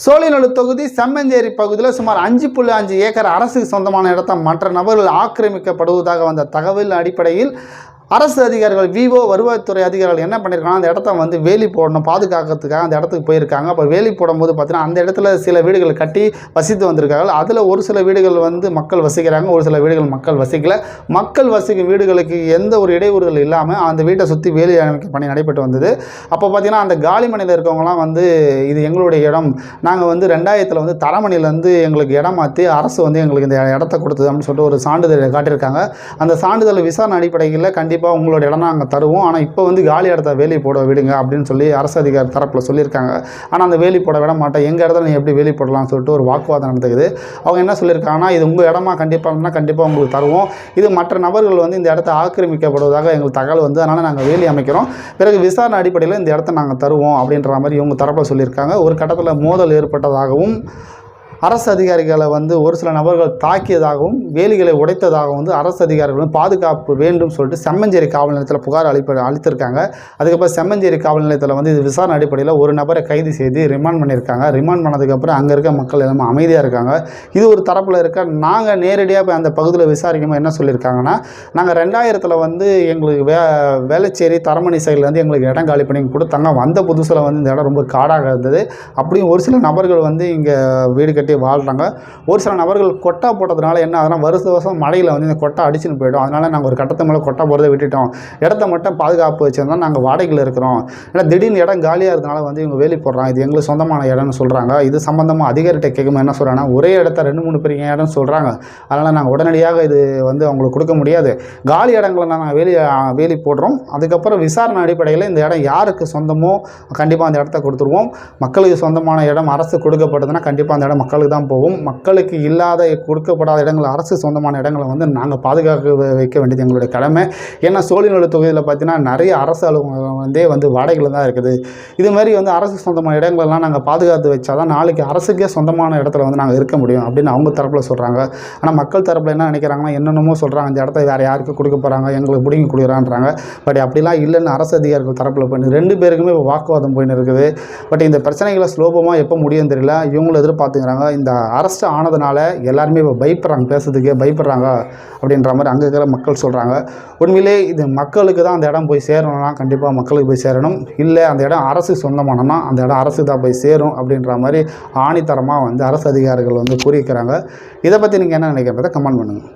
சோழிநல்லு தொகுதி செம்மஞ்சேரி பகுதியில் சுமார் அஞ்சு புள்ளி அஞ்சு ஏக்கர் அரசுக்கு சொந்தமான இடத்தை மற்ற நபர்கள் ஆக்கிரமிக்கப்படுவதாக வந்த தகவல் அடிப்படையில் அரசு அதிகாரிகள் விவோ வருவாய்த்துறை அதிகாரிகள் என்ன பண்ணியிருக்காங்க அந்த இடத்த வந்து வேலி போடணும் பாதுகாக்கிறதுக்காக அந்த இடத்துக்கு போயிருக்காங்க. அப்போ வேலி போடும்போது பார்த்தீங்கன்னா அந்த இடத்துல சில வீடுகள் கட்டி வசித்து வந்திருக்காங்க அதில் ஒரு சில வீடுகள் வந்து மக்கள் வசிக்கிறாங்க ஒரு சில வீடுகள் மக்கள் வசிக்கல. மக்கள் வசிக்கும் வீடுகளுக்கு எந்த ஒரு இடையூறுதல் இல்லாமல் அந்த வீட்டை சுற்றி வேலி அமைக்க பணி நடைபெற்று வந்தது. அப்போ பார்த்தீங்கன்னா அந்த காலிமனையில் இருக்கவங்களாம் வந்து இது எங்களுடைய இடம். நாங்கள் வந்து ரெண்டாயிரத்தில் வந்து தரமணிலேருந்து எங்களுக்கு இடம் மாற்றி அரசு வந்து எங்களுக்கு இந்த இடத்த கொடுத்தது அப்படின்னு சொல்லிட்டு ஒரு சான்றிதழ் காட்டியிருக்காங்க. அந்த சான்றிதழ் விசாரணை அடிப்படையில் கண்டிப்பாக உங்களோட இடம் நாங்கள் தருவோம். ஆனால் இப்போ வந்து காலி இடத்த வேலி போட விடுங்க அப்படின்னு சொல்லி அரசு அதிகாரி தரப்பில் சொல்லியிருக்காங்க. ஆனால் அந்த வேலி போட விட மாட்டேன். எங்கள் இடத்துல நீ எப்படி வேலி போடலாம்னு சொல்லிட்டு ஒரு வாக்குவாதம் நடந்துக்குது. அவங்க என்ன சொல்லியிருக்காங்கன்னா இது உங்கள் இடமா கண்டிப்பாக கண்டிப்பாக உங்களுக்கு தருவோம். இது மற்ற நபர்கள் வந்து இந்த இடத்த ஆக்கிரமிக்கப்படுவதாக எங்களுக்கு தகவல் வந்து அதனால் நாங்கள் வேலி அமைக்கிறோம். பிறகு விசாரணை அடிப்படையில் இந்த இடத்த நாங்கள் தருவோம் அப்படின்ற மாதிரி இவங்க தரப்பில் சொல்லியிருக்காங்க. ஒரு கட்டத்தில் மோதல் ஏற்பட்டதாகவும் அரசு அதிகாரிகளை வந்து ஒரு சில நபர்கள் தாக்கியதாகவும் வேலிகளை உடைத்ததாகவும் வந்து அரசு அதிகாரிகள் வந்து பாதுகாப்பு வேண்டும் சொல்லிட்டு செம்மஞ்சேரி காவல் நிலையத்தில் புகார் அளிப்ப அளித்திருக்காங்க. அதுக்கப்புறம் செம்மஞ்சேரி காவல் நிலையத்தில் வந்து இது விசாரணை அடிப்படையில் ஒரு நபரை கைது செய்து ரிமாண்ட் பண்ணியிருக்காங்க. ரிமாண்ட் பண்ணதுக்கப்புறம் அங்கே இருக்க மக்கள் எல்லாமே அமைதியாக இருக்காங்க. இது ஒரு தரப்பில் இருக்க நாங்கள் நேரடியாக போய் அந்த பகுதியில் விசாரிக்கும்போது என்ன சொல்லியிருக்காங்கன்னா நாங்கள் ரெண்டாயிரத்தில் வந்து எங்களுக்கு வே வேளச்சேரி தரமணி சைடில் வந்து எங்களுக்கு இடம் காலி பண்ணி கொடுத்தாங்க. வந்த புதுசில் வந்து இந்த இடம் ரொம்ப காடாக இருந்தது. அப்படியும் ஒரு சில நபர்கள் வந்து இங்கே வீடு கட்டி வாழ்கிறாங்க ஒரு சில நபர்கள் கொட்டா போட்டதுனால என்ன அதனால் வருஷ வருஷம் மழையில் வந்து இந்த கொட்டா அடிச்சுன்னு போயிடும். அதனால் நாங்கள் ஒரு கட்டத்து மேலே கொட்டா போகிறத விட்டுட்டோம். இடத்த மட்டும் பாதுகாப்பு வச்சுருந்தோம் நாங்கள் வாடகையில் இருக்கிறோம். ஏன்னா திடீர்னு இடம் காலியாக இருந்தனால வந்து இவங்க வேலி போடுறாங்க. இது எங்களுக்கு சொந்தமான இடம்னு சொல்கிறாங்க இது சம்மந்தமாக அதிகாரிகிட்ட கேட்கும் என்ன சொல்கிறாங்கன்னா ஒரே இடத்த ரெண்டு மூணு பெரிய இடம்னு சொல்கிறாங்க அதனால் நாங்கள் உடனடியாக இது வந்து அவங்களுக்கு கொடுக்க முடியாது. காலி இடங்களை நாங்கள் வேலி வேலி போடுறோம். அதுக்கப்புறம் விசாரணை அடிப்படையில் இந்த இடம் யாருக்கு சொந்தமோ கண்டிப்பாக அந்த இடத்த கொடுத்துருவோம். மக்களுக்கு சொந்தமான இடம் அரசு கொடுக்கப்பட்டதுன்னா கண்டிப்பாக அந்த இடம் மக்கள் மக்களுக்கு தான் போகும். மக்களுக்கு இல்லாத கொடுக்கப்படாத இடங்கள் அரசு சொந்தமான இடங்களை வந்து நாங்கள் பாதுகாக்க வைக்க வேண்டியது எங்களுடைய கடமை. ஏன்னா சோழிநல்லு தொகுதியில் பார்த்தீங்கன்னா நிறைய அரசு அலுவலகம் வந்தே வந்து வாடகையில் தான் இருக்குது. இது மாதிரி வந்து அரசு சொந்தமான இடங்களெல்லாம் நாங்கள் பாதுகாத்து வச்சா தான் நாளைக்கு அரசுக்கே சொந்தமான இடத்துல வந்து நாங்கள் இருக்க முடியும் அப்படின்னு அவங்க தரப்பில் சொல்கிறாங்க ஆனால் மக்கள் தரப்பில் என்ன நினைக்கிறாங்கன்னா என்னென்னமோ சொல்கிறாங்க இந்த இடத்த வேறு யாருக்கு கொடுக்க போகிறாங்க எங்களுக்கு பிடிங்கி கொடுக்குறான்றாங்க. பட் அப்படிலாம் இல்லைன்னு அரசு அதிகாரிகள் தரப்பில் போயின்னு ரெண்டு பேருக்குமே இப்போ வாக்குவாதம் போயின்னு இருக்குது. பட் இந்த பிரச்சனைகளை சுலோபமாக எப்போ முடியும் தெரியல. இவங்களும் எதிர்பார்த்துக்கிறாங்க. இந்த அரசு ஆனதுனால எல்லாருமே இப்போ பயப்படுறாங்க பேசுறதுக்கே பயப்படுறாங்க அப்படின்ற மாதிரி அங்கே இருக்கிற மக்கள் சொல்கிறாங்க உண்மையிலே இது மக்களுக்கு தான் அந்த இடம் போய் சேரணும்னா கண்டிப்பாக மக்களுக்கு போய் சேரணும். இல்லை அந்த இடம் அரசு சொந்தமானனா அந்த இடம் அரசு தான் போய் சேரும் அப்படின்ற மாதிரி ஆணித்தரமாக வந்து அரசு அதிகாரிகள் வந்து கூறியிருக்கிறாங்க. இதை பற்றி நீங்கள் என்ன நினைக்கிறத கமெண்ட் பண்ணுங்கள்